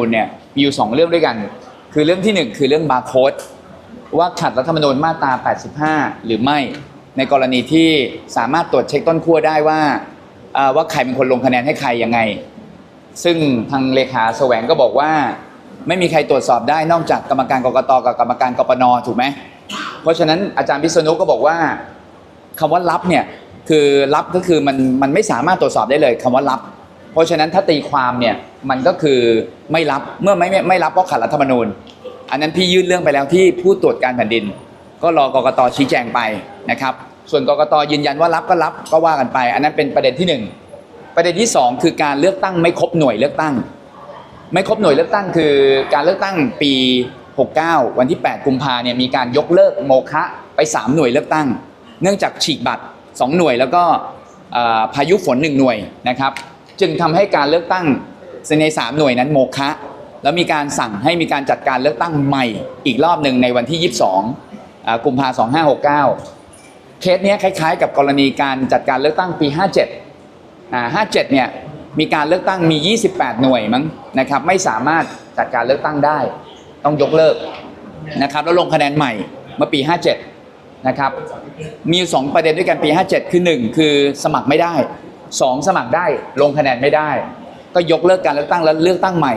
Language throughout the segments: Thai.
นูญเนี่ยมีอยู่สองเรื่องด้วยกัน คือเรื่องที่หนึ่งคือเรื่องบาร์โค้ดว่าขัดรัฐธรรมนูญมาตรา 85 หรือไม่ ในกรณีที่สามารถตรวจเช็คต้นขั้วได้ว่าว่าใครเป็นคนลงคะแนนให้ใครยังไง ซึ่งทางเลขาแสวงก็บอกว่า ไม่มีใครตรวจสอบได้นอกจากกรรมการกรกตกับกรรมการกปนถูกไหมเพราะฉะนั้นอาจารย์พิษณุก็บอกว่าคำว่ารับเนี่ยคือรับก็คือมันมันไม่สามารถตรวจสอบได้เลยคำว่ารับ เพราะฉะนั้นถ้าตีความเนี่ยมันก็คือไม่รับเมื่อไม่ไม่ไม่รับเพราะขัดรัฐธรรมนูญ อันนั้นพี่ยื่นเรื่องไปแล้วที่ผู้ตรวจการแผ่นดิน ก็รอกกตชี้แจงไปนะครับ ส่วนกกตยืนยันว่ารับก็รับก็ว่ากันไป อันนั้นเป็นประเด็นที่หนึ่งประเด็นที่สองคือการเลือกตั้งไม่ครบหน่วยเลือกตั้ง ไม่ครบหน่วยเลือกตั้งคือการเลือกตั้งปี 69 วันที่ 8 กุมภาเนี่ยมีการยกเลิกโมฆะไป 3 หน่วยเลือกตั้ง เนื่องจากฉีกบัตร 2 หน่วยแล้วก็พายุฝน 1 หน่วยนะครับ จึงทำให้การเลือกตั้งใน3หน่วยนั้นโมฆะแล้วมีการสั่งให้มีการจัดการเลือกตั้งใหม่อีกรอบหนึ่งในวันที่ 22 กุมภา2569 เคสเนี้ยคล้ายๆ กับกรณีการจัดการเลือกตั้งปี 57อ่า57 เนี่ยมีการเลือกตั้งมี 28 หน่วยมั้งนะครับไม่สามารถจัดการเลือกตั้งได้ ต้องยกเลิกนะครับแล้วลงคะแนนใหม่เมื่อปี 57 นะครับมีอยู่สองประเด็นด้วยกันปี 57 คือ 1 คือสมัครไม่ได้ 2 สมัครได้ลงคะแนนไม่ได้ ก็ยกเลิกการเลือกตั้งแล้วเลือกตั้งใหม่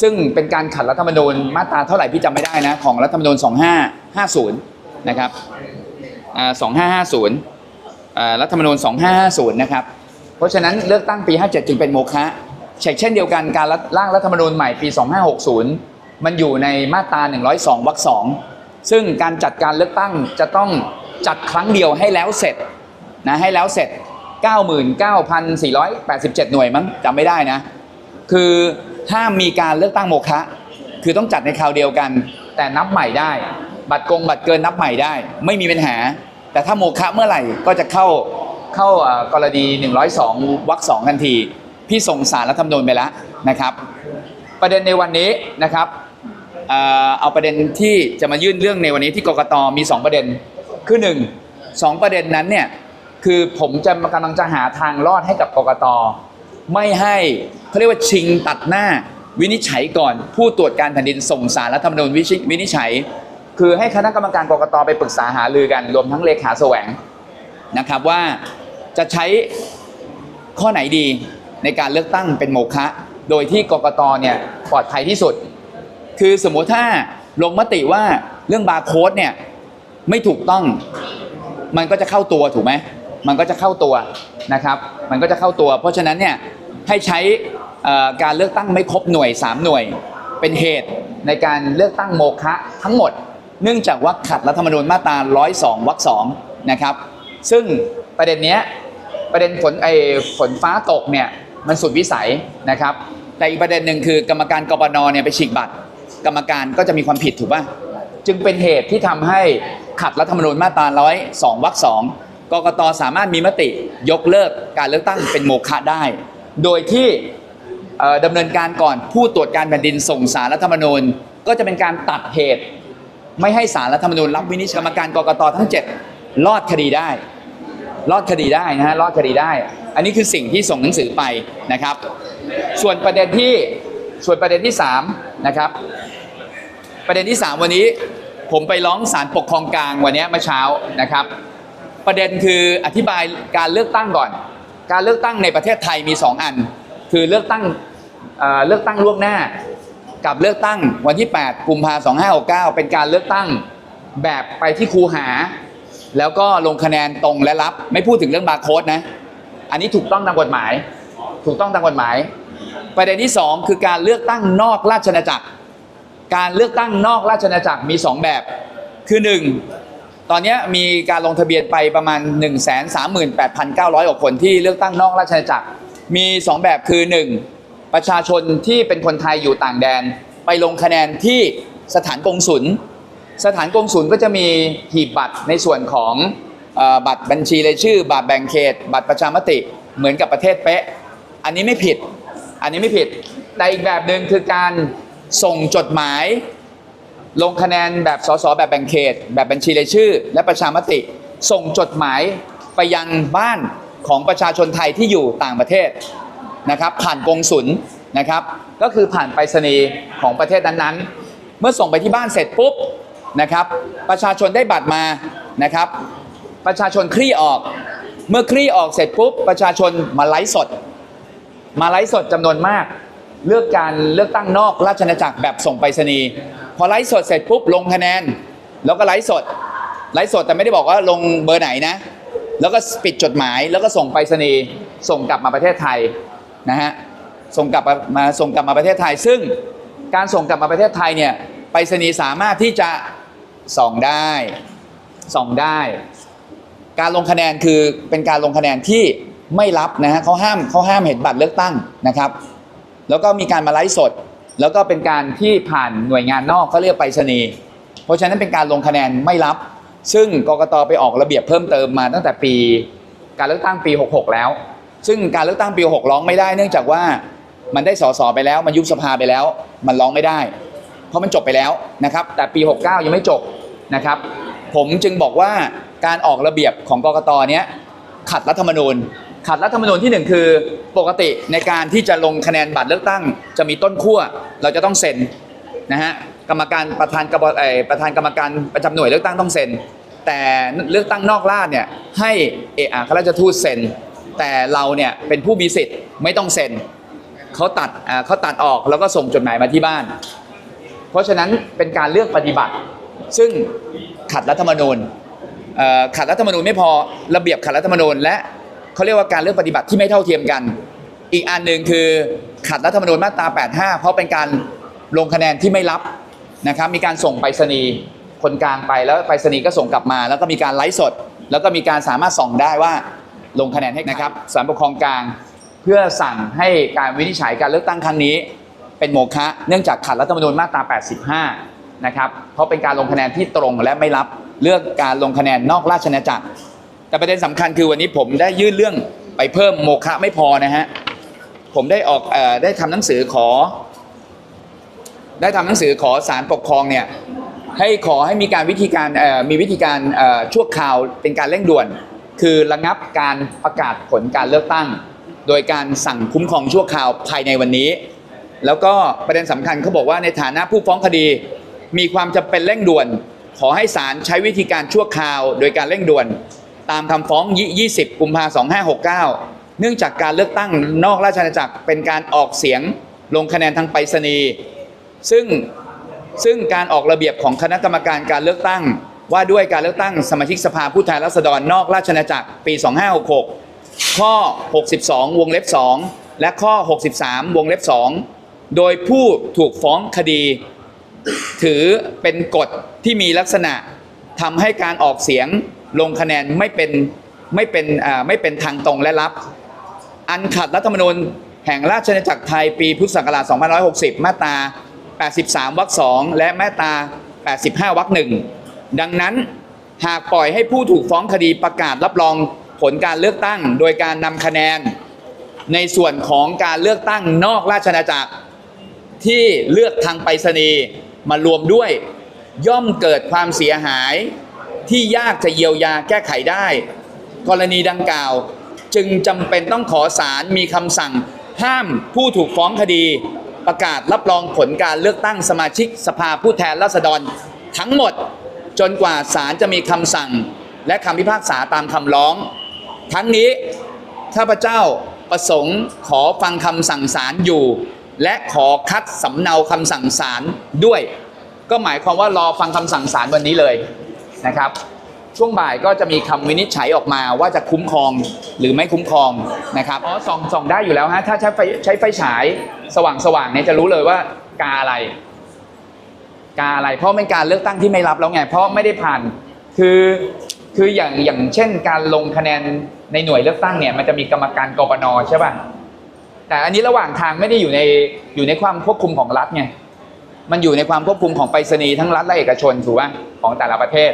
ซึ่งเป็นการขัดรัฐธรรมนูญมาตราเท่าไหร่พี่จำไม่ได้นะของรัฐธรรมนูญ2550 นะครับอ่า2550รัฐธรรมนูญ2550 นะครับ เพราะฉะนั้นเลือกตั้งปี 57 จึงเป็นโมฆะเช่นเช่นเดียวกันการร่างรัฐธรรมนูญใหม่ปี 2560 มันอยู่ในมาตรา 102 วรรคสองซึ่งการจัดการเลือกตั้งจะต้องจัดครั้งเดียวให้แล้วเสร็จนะให้แล้วเสร็จ 99,487 หน่วยมั้งจำไม่ได้นะ คือถ้ามมีการเลือกตั้งโมฆะคือต้องจัดในคราวเดียวกัน แต่นับใหม่ได้ บัตรกงบัตรเกินนับใหม่ได้ ไม่มีปัญหา แต่ถ้าโมฆะเมื่อไหร่ก็จะเข้าเข้ากรณี 102วรรคสองทันที พี่ส่งสารรัฐธรรมนูญไปแล้วนะครับ ประเด็นในวันนี้นะครับเอ่อเอาประเด็นที่จะมายื่นเรื่องในวันนี้ที่กกตมี 2 ประเด็นคือ 1 2 ประเด็นนั้นเนี่ย คือผมจะกำลังจะหาทางรอดให้กับกกตไม่ให้เขาเรียกว่าชิงตัดหน้าวินิจฉัยก่อน ผู้ตรวจการแผ่นดินส่งสารรัฐธรรมนูญวิชิวินิจฉัย คือให้คณะกรรมการกกตไปปรึกษาหารือกันรวมทั้งเลขาแสวงนะครับว่าจะใช้ข้อไหนดีในการเลือกตั้งเป็นโมฆะโดยที่กกตเนี่ยปลอดภัยที่สุด คือสมมุติถ้าลงมติว่าเรื่องบาร์โค้ดเนี่ยไม่ถูกต้องมันก็จะเข้าตัวถูกไหม มันก็จะเข้าตัวนะครับ มันก็จะเข้าตัว เพราะฉะนั้นเนี่ยให้ใช้การเลือกตั้งไม่ครบหน่วย 3 หน่วย เป็นเหตุในการเลือกตั้งโมฆะทั้งหมด เนื่องจากว่าขัดรัฐธรรมนูญมาตรา 102 วรรคสองนะครับ ซึ่งประเด็นเนี้ยประเด็นฝนไอฝนฟ้าตกเนี่ยมันสุดวิสัยนะครับ แต่อีกประเด็นหนึ่งคือกรรมการกปนเนี่ยไปฉีกบัตร กรรมการก็จะมีความผิดถูกป่ะจึงเป็นเหตุที่ทำให้ขัดรัฐธรรมนูญมาตรา 102 วรรคสอง กกตสามารถมีมติยกเลิกการเลือกตั้งเป็นโมฆะได้ โดยที่ดำเนินการก่อนผู้ตรวจการแผ่นดินส่งสารรัฐธรรมนูญ ก็จะเป็นการตัดเหตุ ไม่ให้สารรัฐธรรมนูญรับวินิจฉัยกรรมการกกตทั้ง 7 รอดคดีได้ รอดคดีได้นะฮะรอดคดีได้ อันนี้คือสิ่งที่ส่งหนังสือไปนะครับ ส่วนประเด็นที่ส่วนประเด็นที่3นะครับประเด็นที่ 3 วันนี้ผมไปร้องศาลปกครองกลางวันนี้เมื่อเช้านะครับ ประเด็นคืออธิบายการเลือกตั้งก่อน การเลือกตั้งในประเทศไทยมี 2 อัน คือเลือกตั้งเเลือกตั้งล่วงหน้า กับเลือกตั้งวันที่ 8 กุมภาพันธ์2569 เป็นการเลือกตั้งแบบไปที่คูหา แล้วก็ลงคะแนนตรงและรับ ไม่พูดถึงเรื่องบาร์โค้ดนะ อันนี้ถูกต้องตามกฎหมาย ถูกต้องตามกฎหมาย ประเด็นที่ 2 คือการเลือกตั้งนอกราชอาณาจักร การเลือกตั้งนอกราชอาณาจักรมี 2 แบบ คือ 1 ตอนนี้มีการลงทะเบียนไปประมาณ 1 3 8 9 0 0กว่าคนที่เลือกตั้งนอกราชอาณาจักร มี 2 แบบคือ 1 ประชาชนที่เป็นคนไทยอยู่ต่างแดน ไปลงคะแนนที่สถานกงศุลสถานกงศุลก็จะมีหีบบัตรในส่วนของอบัตรบัญชีรายชื่อ บัตรแบ่งเขต บัตรประชามติเหมือนกับประเทศเป๊ะ อันนี้ไม่ผิด อันนี้ไม่ผิด แต่อีกแบบหนึ่งคือการส่งจดหมาย ลงคะแนนแบบสสแบบแบ่งเขต แบบบัญชีรายชื่อ และประชามติ ส่งจดหมายไปยังบ้านของประชาชนไทยที่อยู่ต่างประเทศนะครับผ่านกงศุลนะครับก็คือผ่านไปรษณีย์ของประเทศนั้นๆ เมื่อส่งไปที่บ้านเสร็จปุ๊บนะครับประชาชนได้บัตรมานะครับประชาชนคลี่ออก เมื่อคลี่ออกเสร็จปุ๊บประชาชนมาไลฟ์สด มาไลฟ์สดจำนวนมาก เลือกการเลือกตั้งนอกราชอาณาจักรแบบส่งไปรษณีย์ พอไลฟ์สดเสร็จปุ๊บลงคะแนน แล้วก็ไลฟ์สดไลฟ์สดแต่ไม่ได้บอกว่าลงเบอร์ไหนนะ แล้วก็ปิดจดหมายแล้วก็ส่งไปรษณีย์ส่งกลับมาประเทศไทยนะฮะส่งกลับมาส่งกลับมาประเทศไทย ซึ่งการส่งกลับมาประเทศไทยเนี่ยไปรษณีย์สามารถที่จะส่องได้ส่องได้ การลงคะแนนคือเป็นการลงคะแนนที่ไม่รับนะฮะเขาห้ามเขาห้ามเห็นบัตรเลือกตั้งนะครับ แล้วก็มีการมาไลฟ์สด แล้วก็เป็นการที่ผ่านหน่วยงานนอกเขาเรียกไปรษณีย์เพราะฉะนั้นเป็นการลงคะแนนไม่รับ ซึ่งกกตไปออกระเบียบเพิ่มเติมมาตั้งแต่ปี การเลือกตั้งปี 66 แล้ว ซึ่งการเลือกตั้งปี 66 ร้องไม่ได้ เนื่องจากว่ามันได้สสไปแล้ว มันยุบสภาไปแล้ว มันร้องไม่ได้ เพราะมันจบไปแล้วนะครับ แต่ปี 69 ยังไม่จบนะครับ ผมจึงบอกว่าการออกระเบียบของกกตเนี้ยขัดรัฐธรรมนูญ ขัดรัฐธรรมนูญที่หนึ่งคือปกติในการที่จะลงคะแนนบัตรเลือกตั้ง จะมีต้นขั้วเราจะต้องเซ็นนะฮะกรรมการประธานกบเอ่อประธานกรรมการประจำหน่วยเลือกตั้งต้องเซ็น แต่เลือกตั้งนอกราชเนี่ยให้เอกอัครราชทูตเซ็น แต่เราเนี่ยเป็นผู้มีสิทธิ์ไม่ต้องเซ็นเขาตัดเขาตัดออกแล้วก็ส่งจดหมายมาที่บ้าน เพราะฉะนั้นเป็นการเลือกปฏิบัติ ซึ่งขัดรัฐธรรมนูญขัดรัฐธรรมนูญไม่พอระเบียบขัดรัฐธรรมนูญและ เขาเรียกว่าการเลือกปฏิบัติที่ไม่เท่าเทียมกัน อีกอันหนึ่งคือขัดรัฐธรรมนูญมาตรา 85 เพราะเป็นการลงคะแนนที่ไม่รับนะครับ มีการส่งไปรษณีย์คนกลางไปแล้วไปรษณีย์ก็ส่งกลับมา แล้วก็มีการไลฟ์สด แล้วก็มีการสามารถส่องได้ว่าลงคะแนนให้นะครับศาลปกครองกลาง เพื่อสั่งให้การวินิจฉัยการเลือกตั้งครั้งนี้ เป็นโมฆะเนื่องจากขัดรัฐธรรมนูญมาตรา 85 นะครับ เพราะเป็นการลงคะแนนที่ตรงและไม่รับเลือกการลงคะแนนนอกราชอาณาจักร แต่ประเด็นสำคัญคือวันนี้ผมได้ยื่นเรื่องไปเพิ่มโมฆะไม่พอนะฮะผมได้ออกอได้ทำหนังสือขอ ได้ทำหนังสือขอสารปกครองเนี่ยให้ขอให้มีการวิธีการมีวิธีการชั่วคราวเป็นการเร่งด่วน คือระงับการประกาศผลการเลือกตั้ง โดยการสั่งคุ้มครองชั่วคราวภายในวันนี้ แล้วก็ประเด็นสำคัญเขาบอกว่าในฐานะผู้ฟ้องคดี มีความจำเป็นเร่งด่วน ขอให้ศาลใช้วิธีการชั่วคราว โดยการเร่งด่วน ตามคำฟ้อง 20 กุมภา2569 เนื่องจากการเลือกตั้งนอกราชอาณาจักรเป็นการออกเสียงลงคะแนนทางไปรษณีย์ซึ่งซึ่งการออกระเบียบของคณะกรรมการการเลือกตั้ง ว่าด้วยการเลือกตั้งสมาชิกสภาผู้แทนราษฎรนอกราชอาณาจักรปี 2566 ข้อ 62 วงเล็บ 2 และข้อ 63 วงเล็บ 2 โดยผู้ถูกฟ้องคดี ถือเป็นกฎที่มีลักษณะทำให้การออกเสียง ลงคะแนนไม่เป็นไม่เป็นไม่เป็นทางตรงและลับ อันขัดรัฐธรรมนูญแห่งราชอาณาจักรไทยปีพุทธศักราช2560 มาตรา 83 วรรค 2 และมาตรา 85 วรรค 1 ดังนั้นหากปล่อยให้ผู้ถูกฟ้องคดีประกาศรับรองผลการเลือกตั้ง โดยการนำคะแนน ในส่วนของการเลือกตั้งนอกราชอาณาจักร ที่เลือกทางไปรษณีย์มารวมด้วย ย่อมเกิดความเสียหาย ที่ยากจะเยียวยาแก้ไขได้ กรณีดังกล่าว จึงจำเป็นต้องขอศาลมีคำสั่ง ห้ามผู้ถูกฟ้องคดี ประกาศรับรองผลการเลือกตั้งสมาชิกสภาผู้แทนราษฎร ทั้งหมดจนกว่าศาลจะมีคำสั่ง และคำพิพากษาตามคำร้อง ทั้งนี้ข้าพเจ้าประสงค์ขอฟังคำสั่งศาลอยู่ และขอคัดสำเนาคำสั่งศาลด้วย ก็หมายความว่ารอฟังคำสั่งศาลวันนี้เลย นะครับ ช่วงบ่ายก็จะมีคำวินิจฉัยออกมาว่าจะคุ้มครองหรือไม่คุ้มครองนะครับอ๋อส่องส่องได้อยู่แล้วฮะถ้าใช้ไฟใช้ไฟฉายสว่างสว่างเนี่ยจะรู้เลยว่ากาอะไร กาอะไร เพราะเป็นการเลือกตั้งที่ไม่รับแล้วไง เพราะไม่ได้ผ่านคือคืออย่างอย่างเช่น การลงคะแนนในหน่วยเลือกตั้งเนี่ยมันจะมีกรรมการกรปนใช่ป่ะแต่อันนี้ระหว่างทางไม่ได้อยู่ในอยู่ในความควบคุมของรัฐไง มันอยู่ในความควบคุมของไปรษณีย์ทั้งรัฐและเอกชนถูกป่ะของแต่ละประเทศ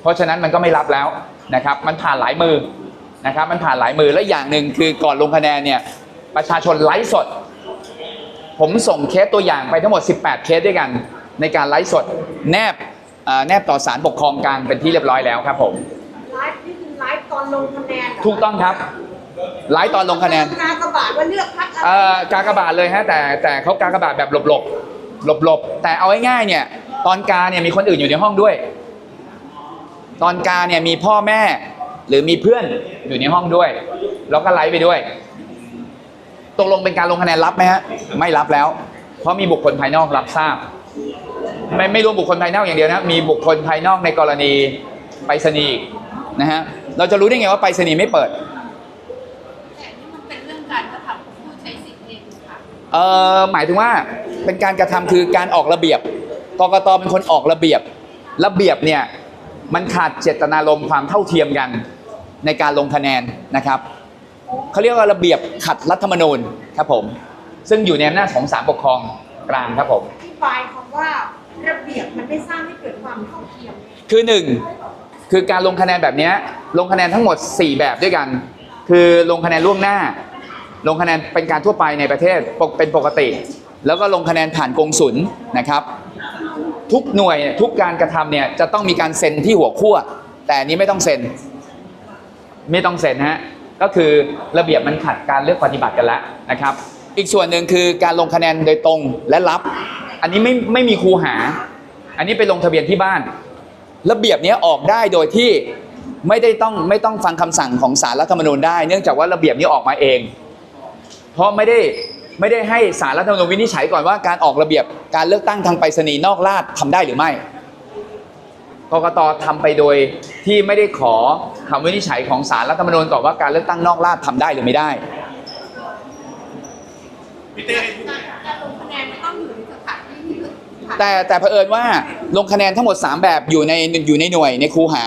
เพราะฉะนั้นมันก็ไม่รับแล้วนะครับ มันผ่านหลายมือนะครับ มันผ่านหลายมือและอย่างหนึ่งคือก่อนลงคะแนนเนี่ยประชาชนไลฟ์สด ผมส่งเคสตัวอย่างไปทั้งหมด 18 เคสด้วยกัน ในการไลฟ์สด แนบอ่าแนบต่อสารปกครองกลางเป็นที่เรียบร้อยแล้วครับผมไลฟ์นี่คือไลฟ์ตอนลงคะแนนเหรถูกต้องครับไลฟ์ตอนลงคะแนนกากบาทว่าเลือกพักอะไรเอ่อกากบาทเลยฮะแต่แต่เขากากบาทแบบหลบหลบ หลบๆ แต่เอาง่ายๆเนี่ยตอนกาเนี่ยมีคนอื่นอยู่ในห้องด้วย ตอนกาเนี่ยมีพ่อแม่หรือมีเพื่อนอยู่ในห้องด้วย แล้วก็ไลฟ์ไปด้วย ตกลงเป็นการลงคะแนนรับไหมฮะไม่รับแล้ว เพราะมีบุคคลภายนอกรับทราบ ไม่ไม่รวมบุคคลภายนอกอย่างเดียวนะมีบุคคลภายนอกในกรณีไปรษณีย์นะฮะเราจะรู้ได้ไงว่าไปรษณีย์ไม่เปิด แต่นี่มันเป็นเรื่องการกระทำของผู้ใช้สิทธิ์เองค่ะ เออหมายถึงว่าเป็นการกระทำคือการออกระเบียบกกตเป็นคนออกระเบียบ ระเบียบเนี่ยมันขาดเจตนารมณ์ความเท่าเทียมกันในการลงคะแนนนะครับเขาเรียกว่าระเบียบขัดรัฐธรรมนูญครับผม ซึ่งอยู่ในอำนาจของศาลปกครองกลางครับผมอธิบายคำว่าระเบียบมันไม่สร้างให้เกิดความเท่าเทียม คือหนึ่งคือการลงคะแนนแบบเนี้ยลงคะแนนทั้งหมด 4 แบบด้วยกัน คือลงคะแนนล่วงหน้า ลงคะแนนเป็นการทั่วไปในประเทศปเป็นปกติ แล้วก็ลงคะแนนผ่านกงสุลนะครับ ทุกหน่วยทุกการกระทำเนี่ยจะต้องมีการเซ็นที่หัวขั้วแต่นี้ไม่ต้องเซ็น ไม่ต้องเซ็นฮะก็คือระเบียบมันขัดการเลือกปฏิบัติกันแล้วนะครับ อีกส่วนหนึ่งคือการลงคะแนนโดยตรงและรับ อันนี้ไม่ไม่มีครูหา อันนี้ไปลงทะเบียนที่บ้าน ระเบียบนี้ออกได้โดยที่ไม่ได้ต้องไม่ต้องฟังคำสั่งของศาลรัฐธรรมนูญได้ เนื่องจากว่าระเบียบนี้ออกมาเอง เพราะไม่ได้ไม่ได้ให้ศาลรัฐธรรมนูญวินิจฉัยก่อนว่าการออกระเบียบการเลือกตั้งทางไปรษณีย์นอกราชทำได้หรือไม่กกตทำไปโดยที่ไม่ได้ขอคำวินิจฉัยของศาลรัฐธรรมนูญก่อนว่าการเลือกตั้งนอกราชทำได้หรือไม่ได้พี่เต้ให้พูดการลงคะแนนมันต้องอยู่ในสถานที่ที่สถานแต่แต่เผอิญว่าลงคะแนนทั้งหมด 3 แบบอยู่ในอยู่ในหน่วยในคูหา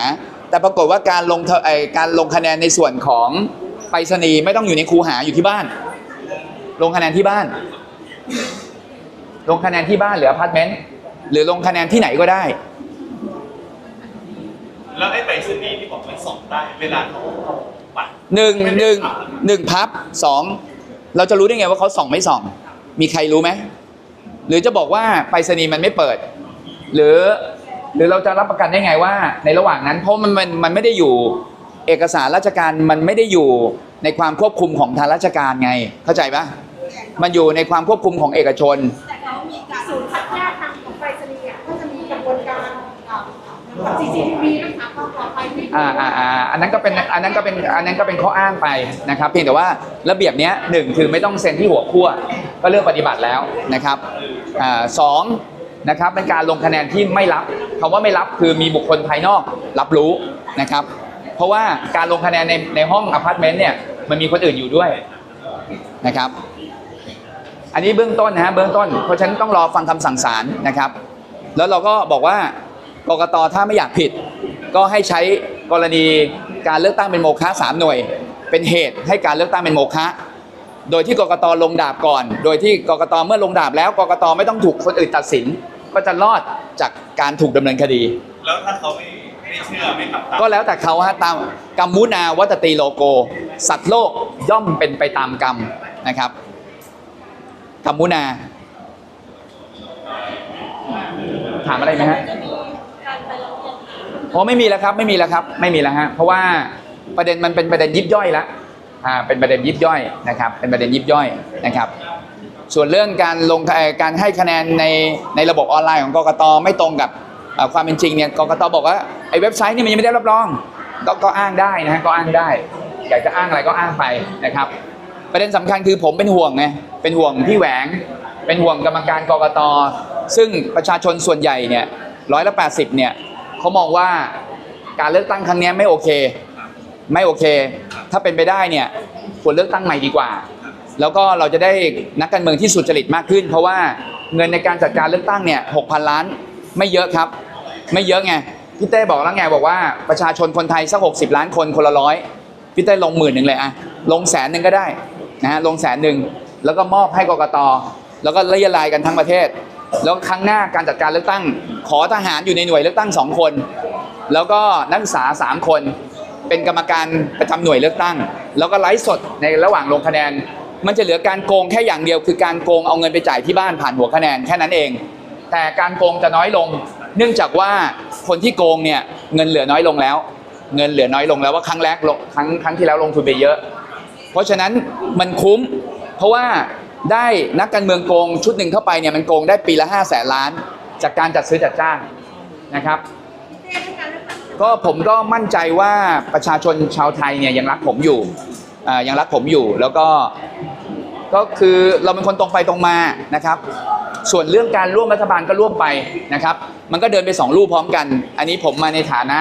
แต่ปรากฏว่าการลงเทไอการลงคะแนนในส่วนของไปรษณีย์ไม่ต้องอยู่ในคูหาอยู่ที่บ้าน ลงคะแนนที่บ้าน ลงคะแนนที่บ้านหรืออพาร์ตเมนต์หรือลงคะแนนที่ไหนก็ได้ แล้วไอ้ไปรษณีย์ที่บอกมันส่องได้ เวลาเขาเอาบัตรหนึ่งหนึ่งหนึ่งพับสองเราจะรู้ได้ไงว่าเขาส่องไม่ส่อง มีใครรู้ไหมหรือจะบอกว่าไปรษณีย์มันไม่เปิด หรือหรือเราจะรับประกันได้ไงว่า ในระหว่างนั้นเพราะมันมันมันไม่ได้อยู่ เอกสารราชการมันไม่ได้อยู่ ในความควบคุมของทางราชการไง เข้าใจปะมันอยู่ในความควบคุมของเอกชน แต่เขามีการศูนย์คัดแยกทางของไปรษณีย์อะก็จะมีกระบวนการอ่า CCTV รักษาความปลอดภัยที่อ่าอ่าอ่าอันนั้นก็เป็นอันนั้นก็เป็นอันนั้นก็เป็นข้ออ้างไปนะครับ เพียงแต่ว่าระเบียบเนี้ยหนึ่งคือไม่ต้องเซ็นที่หัวขั้วก็เลือกปฏิบัติแล้วนะครับอ่าสองนะครับเป็นการลงคะแนนที่ไม่รับคำว่าไม่รับคือมีบุคคลภายนอกรับรู้นะครับ เพราะว่าการลงคะแนนในในห้องอพาร์ตเมนต์เนี่ย มันมีคนอื่นอยู่ด้วยนะครับ อันนี้เบื้องต้นนะฮะเบื้องต้น เพราะฉะนั้นต้องรอฟังคำสั่งศาลนะครับ แล้วเราก็บอกว่ากกตถ้าไม่อยากผิด ก็ให้ใช้กรณีการเลือกตั้งเป็นโมฆะสามหน่วย เป็นเหตุให้การเลือกตั้งเป็นโมฆะโดยที่กกตลงดาบก่อน โดยที่กกตเมื่อลงดาบแล้วกกตไม่ต้องถูกคนอื่นตัดสิน ก็จะรอดจากการถูกดำเนินคดี แล้วถ้าเขาไม่ไม่ เชื่อไม่ตามก็แล้วแต่เขาฮะตามกรรมมุนาวัตตีโลโก สัตว์โลกย่อมเป็นไปตามกรรมนะครับกรรมมุนา ถามอะไรไหมฮะโอ้ไม่มีแล้วครับไม่มีแล้วครับ ไม่มีแล้วฮะเพราะว่าประเด็นมันเป็นประเด็นยิบย่อยล้วอ่าเป็นประเด็นยิบย่อยนะครับ เป็นประเด็นยิบย่อยนะครับ ส่วนเรื่องการลงการให้คะแนนในในระบบออนไลน์ของกกตไม่ตรงกับความเป็นจริงเนี่ยกกตบอกว่า อ้เว็บไซต์นี่มันยังไม่ได้รับรองก็ก็อ้างได้นะฮะก็อ้างได้ อยากจะอ้างอะไรก็อ้างไปนะครับ ประเด็นสำคัญคือผมเป็นห่วงไงเป็นห่วงพี่แหวง เป็นห่วงกรรมการกรกตซึ่งประชาชนส่วนใหญ่เนี่ยร้อยละแปดสิบเนี่ยเขามองว่าการเลือกตั้งครั้งนี้ไม่โอเค ไม่โอเค ถ้าเป็นไปได้เนี่ยควรเลือกตั้งใหม่ดีกว่า แล้วก็เราจะได้นักการเมืองที่สุจริตมากขึ้น เพราะว่าเงินในการจัดการเลือกตั้งเนี่ยหกพันล้านไม่เยอะครับ ไม่เยอะไง พี่เต้บอกแล้วไงบอกว่าประชาชนคนไทยสักหกสิบล้านคนคนละร้อยพี่เต้ลงหมื่นหนึ่งเลยอะลงแสนหนึ่งก็ได้นะฮะลงแสนหนึ่งแล้วก็มอบให้กกตแล้วก็ระยะลายกันทั้งประเทศ แล้วครั้งหน้าการจัดการเลือกตั้ง ขอทหารอยู่ในหน่วยเลือกตั้งสองคน แล้วก็นักศึกษาสามคน เป็นกรรมการประจำหน่วยเลือกตั้ง แล้วก็ไลฟ์สดในระหว่างลงคะแนน มันจะเหลือการโกงแค่อย่างเดียว คือการโกงเอาเงินไปจ่ายที่บ้านผ่านหัวคะแนนแค่นั้นเอง แต่การโกงจะน้อยลง เนื่องจากว่า คนที่โกงเนี่ยเงินเหลือน้อยลงแล้ว เงินเหลือน้อยลงแล้วว่าครั้งแรกลงครั้งครั้งที่แล้วลงทุนไปเยอะ เพราะฉะนั้นมันคุ้ม เพราะว่าได้นักการเมืองโกงชุดหนึ่งเข้าไปเนี่ยมันโกงได้ปีละ5 0 0แสนล้าน จากการจัดซื้อจัดจ้างนะครับ ก็ผมก็มั่นใจว่าประชาชนชาวไทยเนี่ยยังรักผมอยู่ยังรักผมอยู่แล้วก็ก็คือเราเป็นคนตรงไปตรงมานะครับ ส่วนเรื่องการร่วมรัฐบาลก็ร่วมไปนะครับ มันก็เดินไปสองรูปพร้อมกัน อันนี้ผมมาในฐานะ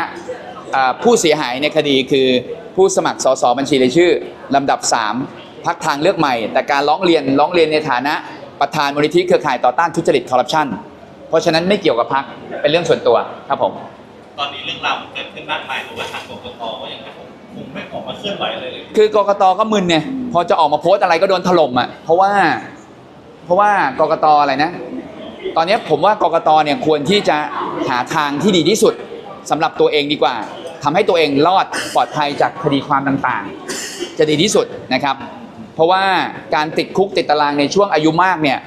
อ่าผู้เสียหายในคดีคือผู้สมัครสสบัญชีรายชื่อลำดับ 3 พักทางเลือกใหม่ แต่การร้องเรียนร้องเรียนในฐานะประธานมูลนิธิเครือข่ายต่อต้านทุจริตคอร์รัปชันเพราะฉะนั้นไม่เกี่ยวกับพักเป็นเรื่องส่วนตัวครับผม ตอนนี้เรื่องราวมันเกิดขึ้นมากมายแต่ว่าทางกกตก็ยังไม่คงไม่ออกมาเคลื่อนไหวอะไรเลยคือกกตก็มึนเนี่ยพอจะออกมาโพสต์อะไรก็โดนถล่มอะเพราะว่า เพราะว่ากกตอะไรนะ ตอนนี้ผมว่ากกตเนี่ยควรที่จะหาทางที่ดีที่สุดสำหรับตัวเองดีกว่าทำให้ตัวเองรอดปลอดภัยจากคดีความต่างๆ จะดีที่สุดนะครับ เพราะว่าการติดคุกติดตารางในช่วงอายุมากเนี่ย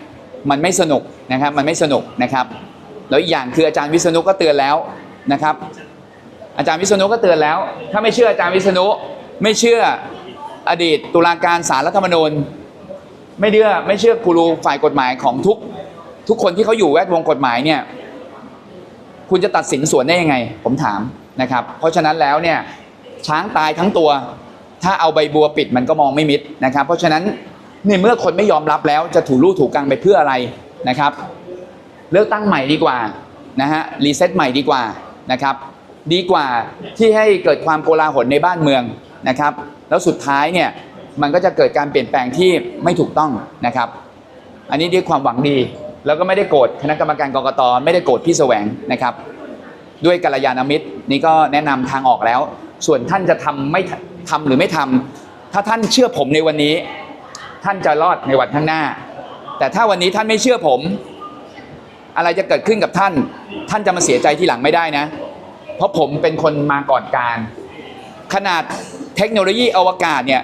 มันไม่สนุกนะครับมันไม่สนุกนะครับแล้วอีกอย่างคืออาจารย์วิษณุก็เตือนแล้วนะครับ อาจารย์วิษณุก็เตือนแล้ว ถ้าไม่เชื่ออาจารย์วิษณุไม่เชื่ออดีตตุลาการศาลรัฐธรรมนูญไม่เชื่อไม่เชื่อกูรูฝ่ายกฎหมายของทุก ทุกคนที่เขาอยู่แวดวงกฎหมายเนี่ย คุณจะตัดสินส่วนได้ยังไง ผมถามนะครับ เพราะฉะนั้นแล้วเนี่ยช้างตายทั้งตัว ถ้าเอาใบบัวปิดมันก็มองไม่มิดนะครับ เพราะฉะนั้นเนี่ยเมื่อคนไม่ยอมรับแล้วจะถูรูถูกกังไปเพื่ออะไรนะครับ เลือกตั้งใหม่ดีกว่านะฮะรีเซ็ตใหม่ดีกว่านะครับ ดีกว่าที่ให้เกิดความโกลาหลในบ้านเมืองนะครับ แล้วสุดท้ายเนี่ยมันก็จะเกิดการเปลี่ยนแปลงที่ไม่ถูกต้องนะครับ อันนี้ด้วยความหวังดี แล้วก็ไม่ได้โกรธคณะกรรมการกรกตไม่ได้โกรธพี่แสวงนะครับ ด้วยกัลยาณมิตรนี่ก็แนะนำทางออกแล้ว ส่วนท่านจะทำไม่ทำหรือไม่ทำถ้าท่านเชื่อผมในวันนี้ ท่านจะรอดในวันข้างหน้า แต่ถ้าวันนี้ท่านไม่เชื่อผม อะไรจะเกิดขึ้นกับท่าน ท่านจะมาเสียใจที่หลังไม่ได้นะ เพราะผมเป็นคนมาก่อนการ ขนาดเทคโนโลยีอวกาศเนี่ย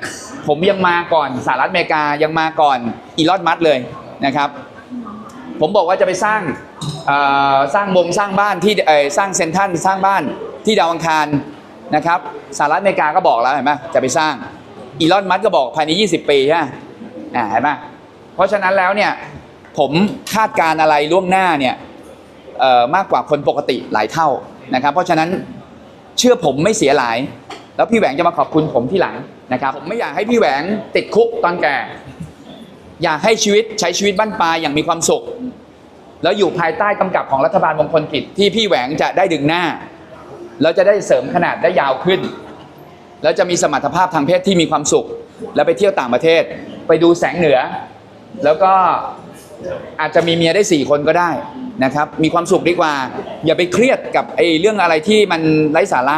ผมยังมาก่อนสหรัฐอเมริกายังมาก่อนอีลอนมัสเลยนะครับ ผมบอกว่าจะไปสร้างสร้างมงสร้างบ้านที่สร้างเซนทรันสร้างบ้านที่ดาวอังคารนะครับสหรัฐอเมริกาก็บอกแล้วเห็นไหมจะไปสร้างอีลอนมัสก์ก็บอกภายใน 20 ปีใช่ไหมเห็นไหมเพราะฉะนั้นแล้วเนี่ยผมคาดการณ์อะไรล่วงหน้าเนี่ยมากกว่าคนปกติหลายเท่านะครับ เพราะฉะนั้นเชื่อผมไม่เสียหลาย แล้วพี่แหวงจะมาขอบคุณผมที่หลังนะครับ ผมไม่อยากให้พี่แหวงติดคุกตอนแก่ อยากให้ชีวิตใช้ชีวิตบ้านปลายอย่างมีความสุข แล้วอยู่ภายใต้กำกับของรัฐบาลมงคลกิจที่พี่แหวงจะได้ดึงหน้า แล้วจะได้เสริมขนาดได้ยาวขึ้น แล้วจะมีสมรรถภาพทางเพศที่มีความสุข แล้วไปเที่ยวต่างประเทศ ไปดูแสงเหนือ แล้วก็อาจจะมีเมียได้สี่คนก็ได้นะครับ มีความสุขดีกว่า อย่าไปเครียดกับไอ้เรื่องอะไรที่มันไร้สาระ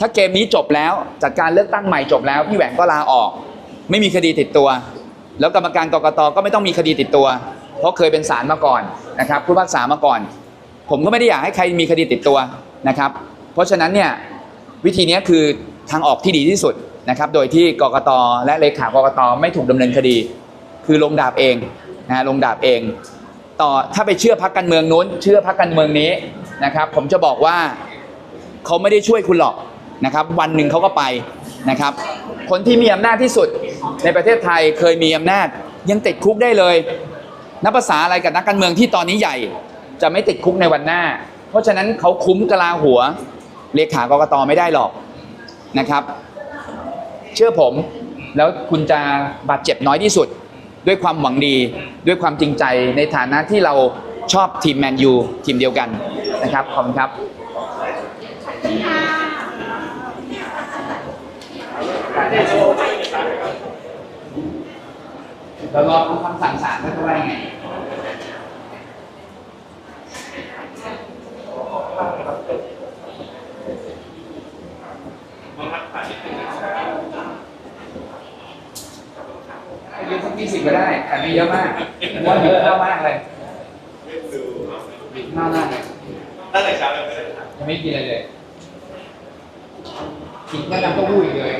ถ้าเกมนี้จบแล้วจัดการเลือกตั้งใหม่จบแล้ว พี่แหวงก็ลาออก ไม่มีคดีติดตัว แล้วกรรมการกรกตก็ไม่ต้องมีคดีติดตัว เพราะเคยเป็นศาลมาก่อนนะครับผู้พิพากษามาก่อน ผมก็ไม่ได้อยากให้ใครมีคดีติดตัวนะครับ เพราะฉะนั้นเนี่ยวิธีนี้คือทางออกที่ดีที่สุดนะครับ โดยที่กรกตและเลขากรกตไม่ถูกดำเนินคดี คือลงดาบเองนะลงดาบเอง ต่อถ้าไปเชื่อพักการเมืองนู้น เชื่อพักการเมืองนี้นะครับ ผมจะบอกว่าเขาไม่ได้ช่วยคุณหรอกนะครับ วันหนึ่งเขาก็ไป นะครับ คนที่มีอำนาจที่สุดในประเทศไทยเคยมีอำนาจ ยังติดคุกได้เลย นับภาษาอะไรกับนักการเมืองที่ตอนนี้ใหญ่ จะไม่ติดคุกในวันหน้า เพราะฉะนั้นเขาคุ้มกะลาหัว เลขากรกตไม่ได้หรอกนะครับ เชื่อผมแล้วคุณจะบาดเจ็บน้อยที่สุด ด้วยความหวังดี ด้วยความจริงใจในฐานะที่เราชอบทีมแมนยูทีมเดียวกันนะครับขอบคุณครับ เรารอฟังคำสั่งศาลว่าจะว่ายังไงยอะสักยี่สิบก็ได้แต่ไม่เยอะมากว่าเยอะแล้วมากเลยมากมากเลยตั้งแต่เช้าเลยไม่ได้ยังไม่กินอะไรเลยกินแค่น้ำเต้าหู้อีกเลย